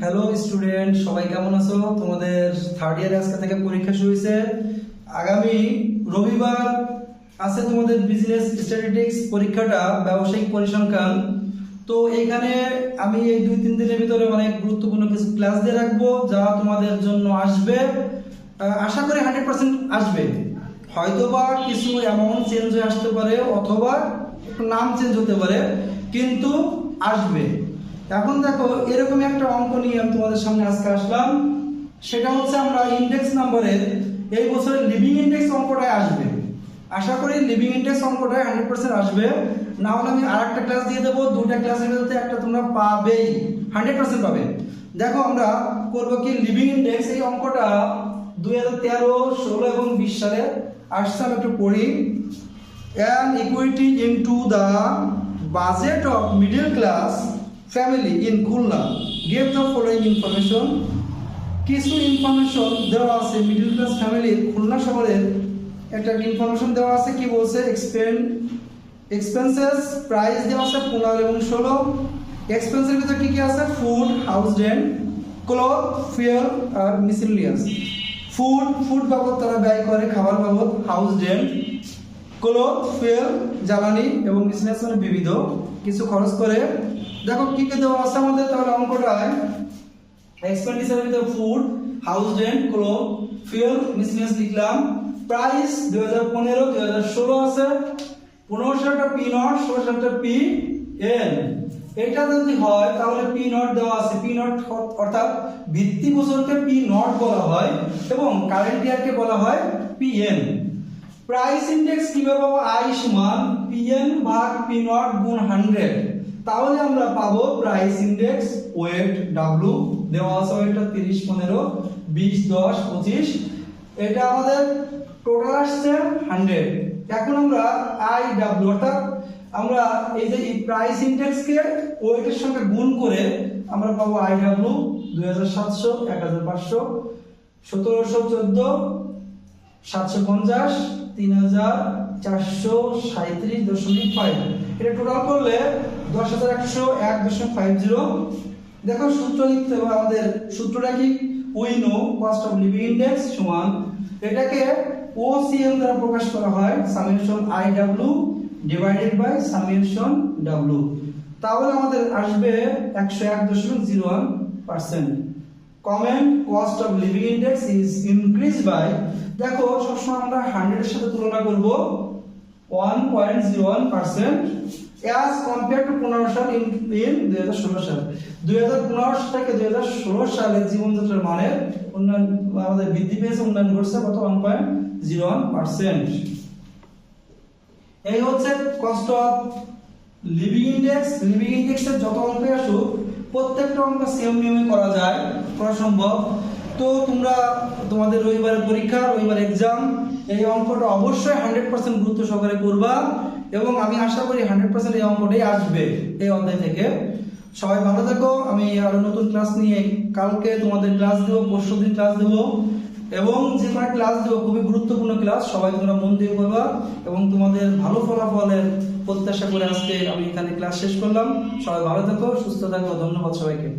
Hello student সবাই কেমন আছো? তোমাদের থার্ড ইয়ার আজকে থেকে পরীক্ষা শুরু হয়েছে। আগামী রবিবার আছে তোমাদের বিজনেস স্ট্যাটিস্টিক্স পরীক্ষাটা, ব্যবসায়িক পরিসংখ্যান। তো এখানে আমি এই দুই, তিন দিনের ভিতরে অনেক গুরুত্বপূর্ণ কিছু ক্লাস দিয়ে রাখব, যা তোমাদের জন্য আসবে। আশা করি হান্ড্রেড পার্সেন্ট আসবে। হয়তোবা কিছু অ্যামাউন্ট চেঞ্জ হয়ে আসতে পারে, অথবা নাম চেঞ্জ হতে পারে, কিন্তু আসবে। এখন দেখো, এরকম একটা অঙ্ক নিয়ে আমি তোমাদের সামনে আজকে আসলাম। সেটা হচ্ছে আমরা ইন্ডেক্স নাম্বারের এই বছরের লিভিং ইন্ডেক্স অঙ্কটাই আসবে। আশা করি লিভিং ইন্ডেক্স অঙ্কটাই হান্ড্রেড পার্সেন্ট আসবে। না হলে আমি আর একটা ক্লাস দিয়ে দেবো। দুটা ক্লাসের ভিতরে একটা তোমরা পাবেই। হান্ড্রেড পার্সেন্ট পাবে। দেখো, আমরা করব কি? লিভিং ইন্ডেক্স এই অঙ্কটা দুই হাজার তেরো, ষোলো এবং বিশ সালে আসছে, আমি একটু পড়ি। An equity into the budget of middle class family in Khulna gave the following information. কিছু ইনফরমেশন দেওয়া আছে মিডল ক্লাস ফ্যামিলির খুলনা শহরের। একটা ইনফরমেশন দেওয়া আছে, কি বলছে? এক্সপেন্ড এক্সপেন্সেস প্রাইস দেওয়া আছে পনেরো এবং ষোলো। এক্সপেন্সের ভিতরে কি কি আছে? Food house rent cloth fair আর মিসিলিয়াস ফুড ফুড বাবদ তারা ব্যয় করে, খাবার বাবদ হাউস রেন্ট ক্লথ ফেয়ার জ্বালানি এবং মানে বিবিধ কিছু খরচ করে। দেখো, কি কি দেওয়া আছে আমাদের? তাহলে অঙ্কটায় এক্সপেন্ডিচার ভিতরে food house rent cloth fair miscellaneous লিখলাম। প্রাইস দুই হাজার পনেরো, দুই হাজার ষোলো আছে। পনেরো সালটা পি নট ষোলো সালটা পি এন এটা যদি হয়, তাহলে পি নট দেওয়া আছে। পি নট অর্থাৎ ভিত্তি বছরকে পি নট বলা হয় এবং কারেন্ট ইয়ারকে বলা হয় পি এন প্রাইস ইন্ডেক্স কীভাবে পাবো? আই সমান পিএন ভাগ পি নট গুণ হান্ড্রেড তাহলে আমরা পাবো প্রাইস ইন্ডেক্স ওয়েট ডাব্লু দেওয়া আছে ওয়েটটা তিরিশ, পনেরো, বিশ, দশ, পঁচিশ। এটা আমাদের টোটাল আসছে হান্ড্রেড এখন আমরা আই ডাব্লু অর্থাৎ আমরা এই যে প্রাইস ইন্ডেক্সকে ওয়েটের সঙ্গে গুণ করে আমরা পাবো আই ডাব্লু দুই হাজার সাতশো, এক হাজার পাঁচশো, সতেরোশো চোদ্দ সাতশো পঞ্চাশ, তিন হাজার, চারশো সাঁত্রিশ দশমিক ফাইভ এটা টোটাল করলে দশ হাজার একশো এক দশমিক ফাইভ জিরো। দেখো সূত্র লিখতে হবে, আমাদের সূত্রটা কি? We know cost of living index সমান, এটাকে ও সিএল দ্বারা প্রকাশ করা হয় summation I W divided by summation W তাহলে আমাদের আসবে একশো এক দশমিক zero one percent comment cost of living index is increase by দেখো, সবসময় আমরা হান্ড্রেডের সাথে তুলনা করব one point zero one percent as compare to পনেরো সাল ইন ইন দুই হাজার ষোলো সাল। দুই হাজার পনেরো থেকে দুই হাজার ষোলো সালে জীবনযাত্রার মানের উন্নয়ন, আমাদের বৃদ্ধি পেয়েছে উন্নয়ন ঘটছে কত? One point zero one percent এই হচ্ছে cost of living index living ইন্ডেক্সের যত অঙ্ক আসুক, প্রত্যেকটা অঙ্ক সেম নিয়মে করা যায়। করা সম্ভব। তো তোমরা তোমাদের রবিবারের পরীক্ষা, রবিবার এক্সাম এই অঙ্কটা অবশ্যই হান্ড্রেড পার্সেন্ট গুরুত্ব সহকারে করবা এবং আমি আশা করি হান্ড্রেড পার্সেন্ট এই অঙ্কটাই আসবে এই অধ্যায় থেকে। সবাই ভালো থাকো, আমি আরও নতুন ক্লাস নিয়ে কালকে তোমাদের ক্লাস দেবো, পরশু দিন ক্লাস দেবো এবং যে কয়েক ক্লাস দেবো খুবই গুরুত্বপূর্ণ ক্লাস সবাই তোমরা মন দিয়ে করবা এবং তোমাদের ভালো ফলাফলের প্রত্যাশা করে আজকে আমি এখানে ক্লাস শেষ করলাম। সবাই ভালো থাকো, সুস্থ থাকো, ধন্যবাদ সবাইকে।